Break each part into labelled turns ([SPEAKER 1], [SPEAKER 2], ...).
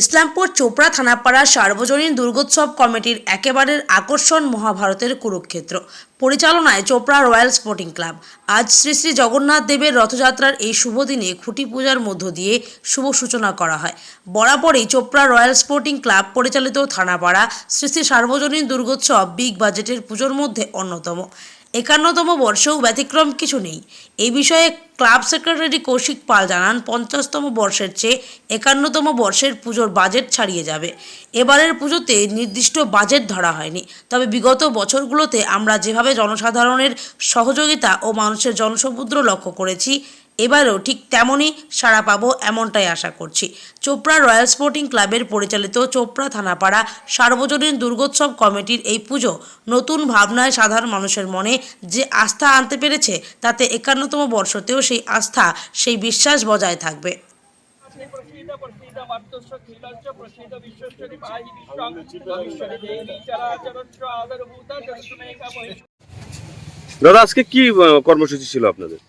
[SPEAKER 1] ইসলামপুর চোপড়া থানাপাড়া সার্বজনীন দুর্গোৎসব কমিটির একেবারের আকর্ষণ মহাভারতের কুরুক্ষেত্র। পরিচালনায় চোপড়া রয়্যাল স্পোর্টিং ক্লাব। আজ শ্রী শ্রী জগন্নাথ দেবের রথযাত্রার এই শুভ দিনে খুঁটি পূজার মধ্য দিয়ে শুভ সূচনা করা হয়। বরাবরই চোপড়া রয়্যাল স্পোর্টিং ক্লাব পরিচালিত থানাপাড়া শ্রী শ্রী সার্বজনীন দুর্গোৎসব বিগ বাজেটের পুজোর মধ্যে অন্যতম। একান্নতম বর্ষেও ব্যতিক্রম কিছু নেই। এ বিষয়ে ক্লাব সেক্রেটারি কৌশিক পাল জানান, পঞ্চাশতম বর্ষের চেয়ে একান্নতম বর্ষের পুজোর বাজেট ছাড়িয়ে যাবে। এবারের পুজোতে নির্দিষ্ট বাজেট ধরা হয়নি। তবে বিগত বছরগুলোতে আমরা যেভাবে জনসাধারণের সহযোগিতা ও মানুষের জনসমুদ্র লক্ষ্য করেছি এবারও ঠিক তেমনই সাড়া পাবো এমনটাই আশা করছি। চোপড়া রয়্যাল স্পোর্টিং ক্লাবের পরিচালিত চোপড়া থানাপাড়া সার্বজনীন দুর্গোৎসব কমিটির এই পুজো নতুন ভাবনায় সাধারণ মানুষের মনে যে আস্থা আনতে পেরেছে তাতে একান্নতম বর্ষতেও সেই আস্থা সেই বিশ্বাস বজায় থাকবে।
[SPEAKER 2] দাদা আজকে কি কর্মসূচি ছিল আপনাদের?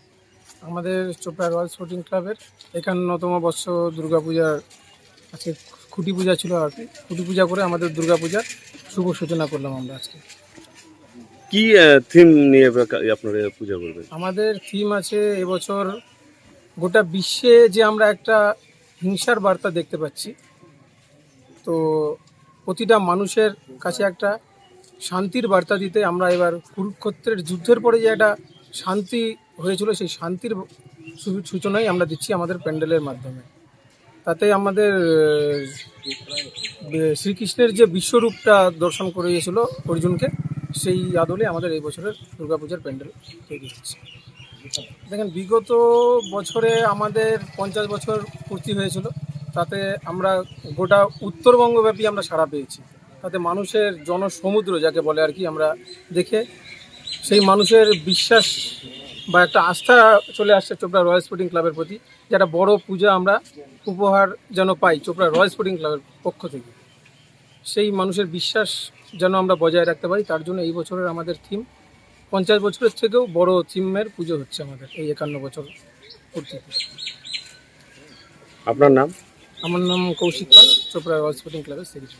[SPEAKER 3] আমাদের চোপড়া রয়্যাল স্পোর্টিং ক্লাবের। একান্নতম বর্ষ দুর্গাপূজার আজকে খুঁটি পূজা ছিল আর কি। খুঁটি পূজা করে আমাদের দুর্গাপূজার শুভ সূচনা করলাম আমরা আজকে।
[SPEAKER 2] কি থিম নিয়ে আপনারা- আপনারা পূজা করবেন?
[SPEAKER 3] আমাদের থিম আছে এবছর গোটা বিশ্বে যে আমরা একটা হিংসার বার্তা দেখতে পাচ্ছি। তো প্রতিটা মানুষের কাছে একটা শান্তির বার্তা দিতে আমরা এবার কুরুক্ষেত্রের যুদ্ধের পরে যে একটা শান্তি হয়েছিল, সেই শান্তির সূচনাই আমরা দিচ্ছি আমাদের প্যান্ডেলের মাধ্যমে। তাতে আমাদের শ্রীকৃষ্ণের যে বিশ্বরূপটা দর্শন করে করিয়েছিল অর্জুনকে, সেই আদলে আমাদের এই বছরের দুর্গাপূজার প্যান্ডেল তৈরি হচ্ছে। দেখেন, বিগত বছরে আমাদের পঞ্চাশ বছর পূর্তি হয়েছিল, তাতে আমরা গোটা উত্তরবঙ্গব্যাপী আমরা সাড়া পেয়েছি। তাতে মানুষের জনসমুদ্র, যাকে বলে আর কি, আমরা দেখে সেই মানুষের বিশ্বাস বা একটা আস্থা চলে আসছে চোপড়া রয়্যাল স্পোর্টিং ক্লাবের প্রতি যেটা বড় পূজা আমরা উপহার যেন পাই চোপড়া রয়্যাল স্পোর্টিং ক্লাবের পক্ষ থেকে। সেই মানুষের বিশ্বাস যেন আমরা বজায় রাখতে পারি তার জন্য এই বছরের আমাদের থিম পঞ্চাশ বছরের থেকেও বড় থিমের পুজো হচ্ছে আমাদের এই একান্ন বছর
[SPEAKER 2] আপনার নাম?
[SPEAKER 3] আমার নাম কৌশিক পাল চোপড়া রয়্যাল স্পোর্টিং ক্লাবের সেক্রেটারি।